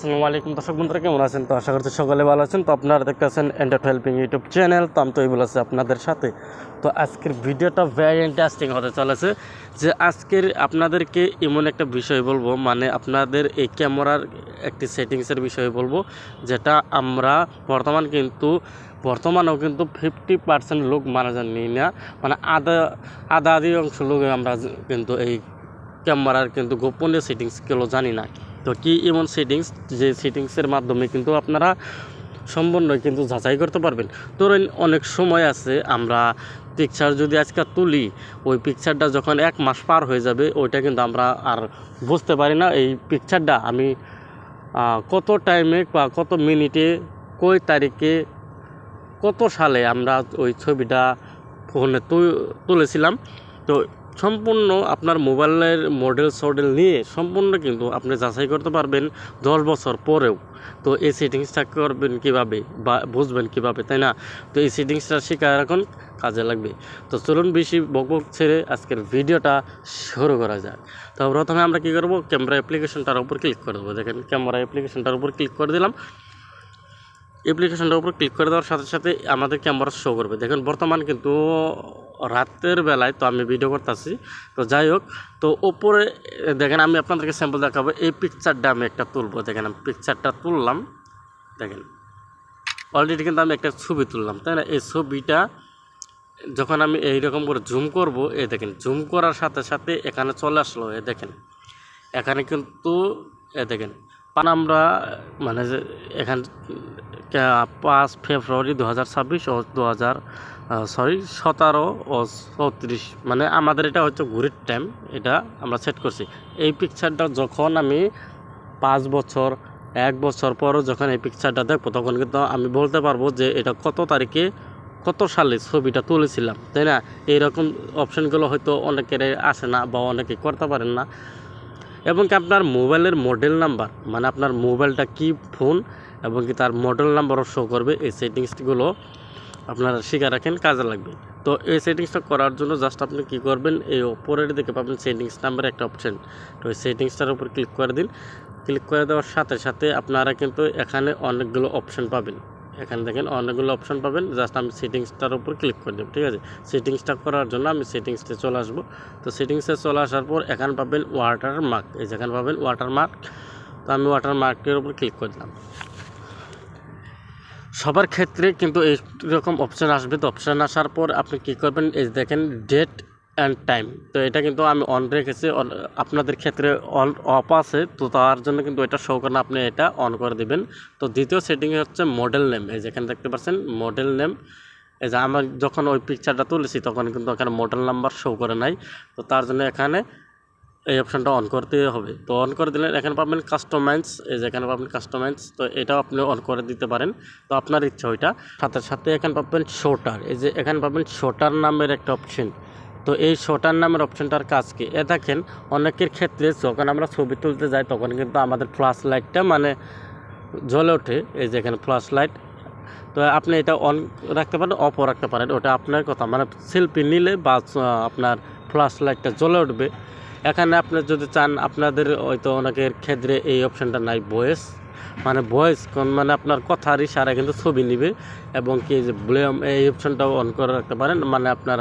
আসসালামু আলাইকুম। দর্শক বন্ধুরা, কেমন আছেন? তো আশা করছি সকলে ভালো আছেন। তো আপনারা দেখতেছেন এন্টার হেল্পিং ইউটিউব চ্যানেল, তো আমি তো এইগুলো আছে আপনাদের সাথে। তো আজকের ভিডিওটা ভেরি ইন্টারেস্টিং হতে চলেছে যে আজকের আপনাদেরকে এমন একটা বিষয় বলব মানে আপনাদের এই ক্যামেরার একটি সেটিংসের বিষয়ে বলব, যেটা আমরা বর্তমান কিন্তু, বর্তমানেও কিন্তু ফিফটি পার্সেন্ট লোক মারা যাননি না মানে আধা আধা আধি অংশ লোক আমরা কিন্তু এই ক্যামেরার কিন্তু গোপনীয় সেটিংসগুলো জানি না। তো কি এমন সেটিংস যে সেটিংসের মাধ্যমে কিন্তু আপনারা সম্পূর্ণ কিন্তু যাচাই করতে পারবেন। ধরেন, অনেক সময় আছে, আমরা পিকচার যদি আজকে তুলি, ওই পিকচারটা যখন এক মাস পার হয়ে যাবে, ওইটা কিন্তু আমরা আর বুঝতে পারি না, এই পিকচারটা আমি কত টাইমে বা কত মিনিটে কই তারিখে, কত সালে আমরা ওই ছবিটা ফোনে তুলেছিলাম। তো সম্পূর্ণ আপনার মোবাইলের মডেল সডেল নিয়ে সম্পূর্ণ কিন্তু আপনি যাচাই করতে পারবেন দশ বছর পরেও। তো এই সেটিংসটা করবেন কীভাবে বা বুঝবেন কীভাবে, তাই না? তো এই সেটিংসটা শেখা এখন কাজে লাগবে। তো চলুন বেশি বকবক ছেড়ে আজকের ভিডিওটা শুরু করা যাক। তো প্রথমে আমরা কী করব? ক্যামেরা অ্যাপ্লিকেশনটার উপর ক্লিক করে দেবো। দেখেন, ক্যামেরা অ্যাপ্লিকেশনটার উপর ক্লিক করে দিলাম। অ্যাপ্লিকেশনটার উপর ক্লিক করে দেওয়ার সাথে সাথে আমাদের ক্যামেরা শো করবে। দেখেন, বর্তমান কিন্তু রাতের বেলায় তো আমি ভিডিও করতেছি। তো যাই হোক, তো ওপরে, দেখেন, আমি আপনাদেরকে স্যাম্পল দেখাবো। এই পিকচারটা আমি একটা তুলবো। দেখেন, আমি পিকচারটা তুললাম। দেখেন অলরেডি কিন্তু আমি একটা ছবি তুললাম, তাই না? এই ছবিটা যখন আমি এইরকম করে জুম করব এ দেখেন জুম করার সাথে সাথে এখানে চলে আসলো। এ দেখেন, এখানে কিন্তু এ দেখেন পান আমরা মানে যে এখান পাঁচ ফেব্রুয়ারি দু হাজার ছাব্বিশ ও দু হাজার সরি, সতেরো ও চৌত্রিশ মানে আমাদের এটা হচ্ছে ঘুরির টাইম এটা আমরা সেট করছি। এই পিকচারটা যখন আমি পাঁচ বছর, এক বছর পরও যখন এই পিকচারটা দেখব, তখন কিন্তু আমি বলতে পারব যে এটা কত তারিখে, কত সালে ছবিটা তুলেছিলাম, তাই না? এইরকম অপশানগুলো হয়তো অনেকের আসে না বা অনেকে করতে পারেন না। এবং কি আপনার মোবাইলের মডেল নাম্বার মানে আপনার মোবাইলটা কি ফোন এবং কি তার মডেল নাম্বারও শো করবে, এই সেটিংসগুলো আপনারা শিখে রাখেন, কাজে লাগবে। তো এই সেটিংসটা করার জন্য জাস্ট আপনি কি করবেন, এই ওপরের দিকে পাবেন সেটিংস নাম্বার একটা অপশন তো এই সেটিংসটার উপর ক্লিক করে দিন। ক্লিক করে দেওয়ার সাথে সাথে আপনারা কিন্তু এখানে অনেকগুলো অপশান পাবেন। এখানে দেখেন অনেকগুলো অপশন পাবেন। জাস্ট আমি সেটিংসটার উপর ক্লিক করে দেবো, ঠিক আছে? সেটিংসটা করার জন্য আমি সেটিংসতে চলে আসব। তো সেটিংসে চলে আসার পর এখানে পাবেন ওয়াটার মার্ক এই যেখানে পাবেন ওয়াটার মার্ক তো আমি ওয়াটার মার্কের উপর ক্লিক করে দিলাম। সবার ক্ষেত্রে কিন্তু এইরকম অপশান আসবে। তো অপশান আসার পর আপনি কী করবেন? এই দেখেন ডেট অ্যান্ড টাইম তো এটা কিন্তু আমি অন রেখেছি আপনাদের ক্ষেত্রে অন অফ আছে, তো তার জন্য কিন্তু এটা শো করে আপনি এটা অন করে দিবেন। তো দ্বিতীয় সেটিং হচ্ছে মডেল নেম এই যেখানে দেখতে পাচ্ছেন মডেল নেম এই যে আমার যখন ওই পিকচারটা তুলেছি, তখন কিন্তু এখানে মডেল নাম্বার শো করে নাই। তো তার জন্য এখানে এই অপশানটা অন করতে হবে। তো অন করে দিলেন এখানে পাবেন কাস্টমাইজ এই যে এখানে পাবেন কাস্টমাইজ তো এটাও আপনি অন করে দিতে পারেন। তো আপনার ইচ্ছা ওইটা। সাথে সাথে এখানে পাবেন শোটার এই যে এখানে পাবেন শোটার নামের একটা অপশন তো এই শোটার নামের অপশনটার কাজ কি? এ দেখেন, অনেকের ক্ষেত্রে যখন আমরা ছবি তুলতে যাই, তখন কিন্তু আমাদের ফ্ল্যাশ লাইটটা মানে জ্বলে ওঠে। এই যে এখানে ফ্ল্যাশ লাইট তো আপনি এটা অন রাখতে পারেন অফও রাখতে পারেন। ওটা আপনার কথা। মানে সেলফি নিলে বা আপনার ফ্ল্যাশ লাইটটা জ্বলে উঠবে। এখানে আপনি যদি চান, আপনাদের হয়তো অনেকের ক্ষেত্রে এই অপশানটা নাই ভয়েস মানে ভয়েস কোন মানে আপনার কথার ইশারা কিন্তু ছবি নিবে এবং কি যে ব্লেম এই অপশানটাও অন করে রাখতে পারেন। মানে আপনার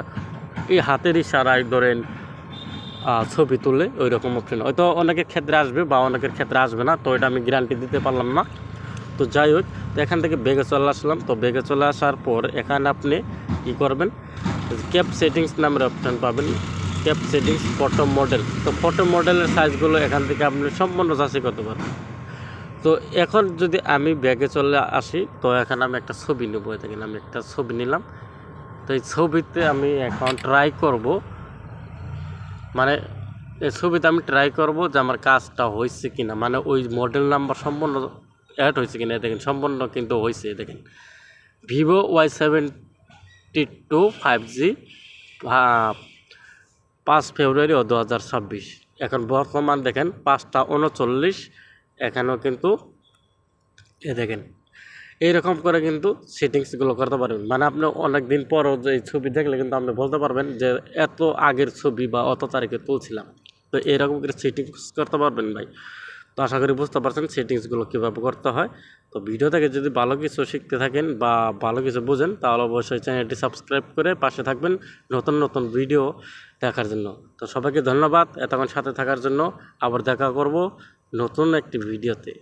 এই হাতের ইশারায় ধরেন ছবি তুলে ওই রকম অপশন হয়তো অনেকের ক্ষেত্রে আসবে বা অনেকের ক্ষেত্রে আসবে না, তো এটা আমি গ্যারান্টি দিতে পারলাম না। তো যাই হোক, তো এখান থেকে বেগে চলে আসলাম। তো বেগে চলে আসার পর এখানে আপনি কি করবেন? ক্যাপ সেটিংস নামের অপশান পাবেন। ক্যাপ সেটিংস ফটো মডেল তো ফটো মডেলের সাইজগুলো এখান থেকে আপনি সম্পূর্ণ যাচাই করতে পারবেন। তো এখন যদি আমি ব্যাগে চলে আসি, তো এখানে আমি একটা ছবি নেব। দেখেন আমি একটা ছবি নিলাম। তো এই ছবিতে আমি এখন ট্রাই করব। মানে এই ছবিতে আমি ট্রাই করব যে আমার কাজটা হয়েছে কিনা। মানে ওই মডেল নাম্বার সম্পূর্ণ অ্যাড হয়েছে কিনা, এই দেখেন, সম্পূর্ণ কিন্তু হয়েছে দেখেন। Vivo Y seventy two five G পাঁচ ফেব্রুয়ারি ও দু হাজার ছাব্বিশ। এখন বর্তমান দেখেন পাঁচটা উনচল্লিশ, এখানেও কিন্তু এ দেখেন এইরকম করে কিন্তু সেটিংসগুলো করতে পারবেন। মানে আপনি অনেক দিন পরও যে ছবি দেখলে কিন্তু আপনি বলতে পারবেন যে এত আগের ছবি বা অত তারিখে তুলছিলাম। তো এরকম করে সেটিংস করতে পারবেন ভাই। তো আশা করি বুঝতে পারছেন সেটিংসগুলো কীভাবে করতে হয়। তো ভিডিও থেকে যদি ভালো কিছু শিখতে থাকেন বা ভালো কিছু বোঝেন, তাহলে অবশ্যই চ্যানেলটি সাবস্ক্রাইব করে পাশে থাকবেন নতুন নতুন ভিডিও দেখার জন্য। তো সবাইকে ধন্যবাদ। এতক্ষণ সাথে থাকার জন্য আবার দেখা করব নতুন একটি ভিডিওতে